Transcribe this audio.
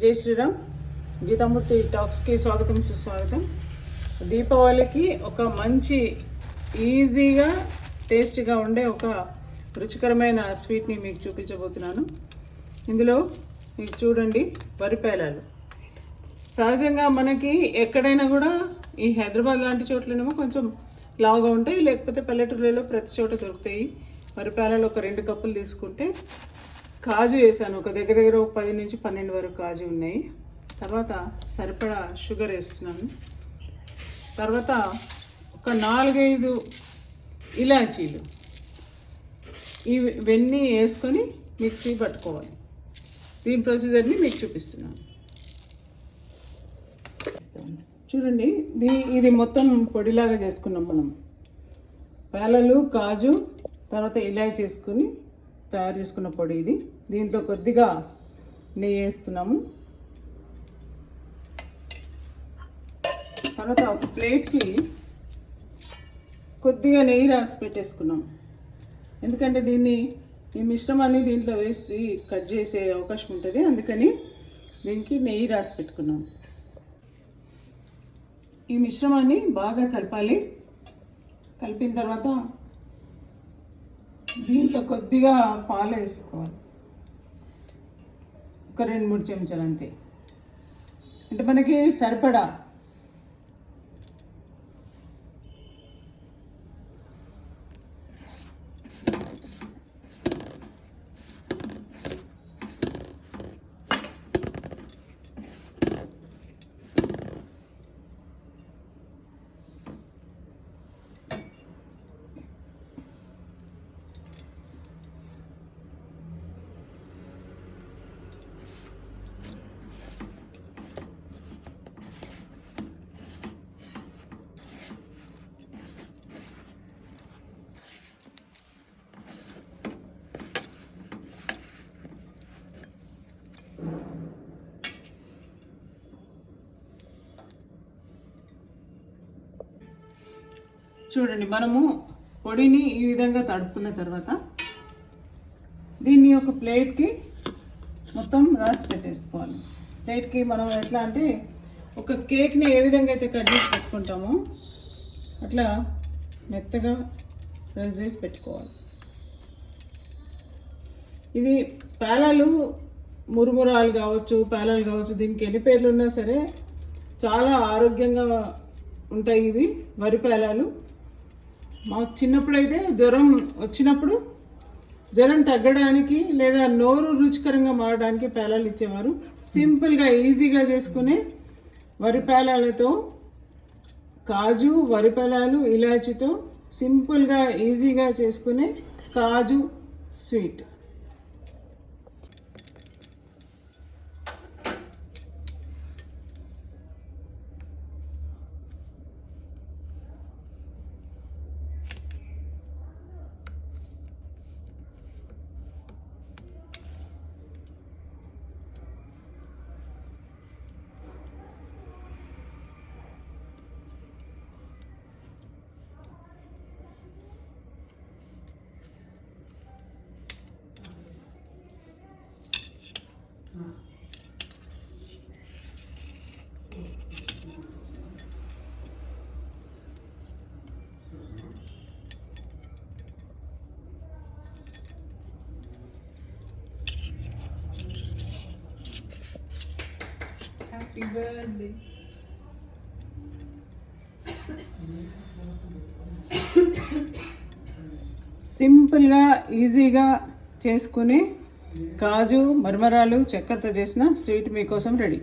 జై శ్రీరామ్. గీతామూర్తి టాక్స్కి స్వాగతం సుస్వాగతం దీపావళికి ఒక మంచి ఈజీగా టేస్టీగా ఉండే ఒక రుచికరమైన స్వీట్ని మీకు చూపించబోతున్నాను. ఇందులో మీకు చూడండి వరిపేలాలు సహజంగా మనకి ఎక్కడైనా కూడా ఈ హైదరాబాద్ లాంటి చోట్లనేమో కొంచెం లావుగా ఉంటాయి లేకపోతే పల్లెటూరులలో ప్రతి చోట దొరుకుతాయి. వరిపాలలో ఒక రెండు కప్పులు తీసుకుంటే కాజు వేసాను. ఒక దగ్గర దగ్గర ఒక పది నుంచి పన్నెండు వరకు కాజు ఉన్నాయి. తర్వాత సరిపడా షుగర్ వేస్తున్నాను. తర్వాత ఒక నాలుగైదు ఇలాచీలు. ఇవన్నీ వేసుకొని మిక్సీ పట్టుకోవాలి. దీని ప్రొసీజర్ని మీకు చూపిస్తున్నాను. చూడండి దీ ఇది మొత్తం పొడిలాగా చేసుకున్నాం మనం. పేలలు కాజు తర్వాత ఇలాచి చేసుకుని తయారు చేసుకున్న పొడి ఇది. దీంట్లో కొద్దిగా నెయ్యి వేస్తున్నాము. తర్వాత ఒక ప్లేట్కి కొద్దిగా నెయ్యి రాసి పెట్టేసుకున్నాం ఎందుకంటే దీన్ని ఈ మిశ్రమాన్ని దీంట్లో వేసి కట్ చేసే అవకాశం ఉంటుంది. అందుకని దీనికి నెయ్యి రాసి పెట్టుకున్నాం ఈ మిశ్రమాన్ని బాగా కలపాలి. కలిపిన తర్వాత దీంట్లో కొద్దిగా పాలు వేసుకోవాలి. ఒక రెండు మూడు చెంచాలు అంతే. అంటే మనకి సరిపడా చూడండి మనము పొడిని ఈ విధంగా తడుపుకున్న తర్వాత దీన్ని ఒక ప్లేట్కి మొత్తం రాసి పెట్టేసుకోవాలి. ప్లేట్కి మనం ఎట్లా అంటే ఒక కేక్ని ఏ విధంగా అయితే కట్ చేసి పెట్టుకుంటామో అట్లా మెత్తగా ప్రెస్ చేసి పెట్టుకోవాలి. ఇది పేలాలు మురుమురాలు కావచ్చు పేలాలు కావచ్చు దీనికి ఎన్ని పేర్లు ఉన్నా సరే చాలా ఆరోగ్యంగా ఉంటాయి ఇవి వరి పేలాలు. మాకు చిన్నప్పుడు అయితే జ్వరం వచ్చినప్పుడు జ్వరం తగ్గడానికి లేదా నోరు రుచికరంగా మారడానికి పేలాలు ఇచ్చేవారు. సింపుల్గా ఈజీగా చేసుకునే వరి పేలాలతో కాజు వరి పేలాలు ఇలాచితో సింపుల్గా ఈజీగా చేసుకునే కాజు స్వీట్. హ్యాపీ బర్త్డే సింపుల్గా ఈజీగా చేసుకుని కాజు మరమరాలు చెక్కతో చేసిన స్వీట్ మీకోసం రెడీ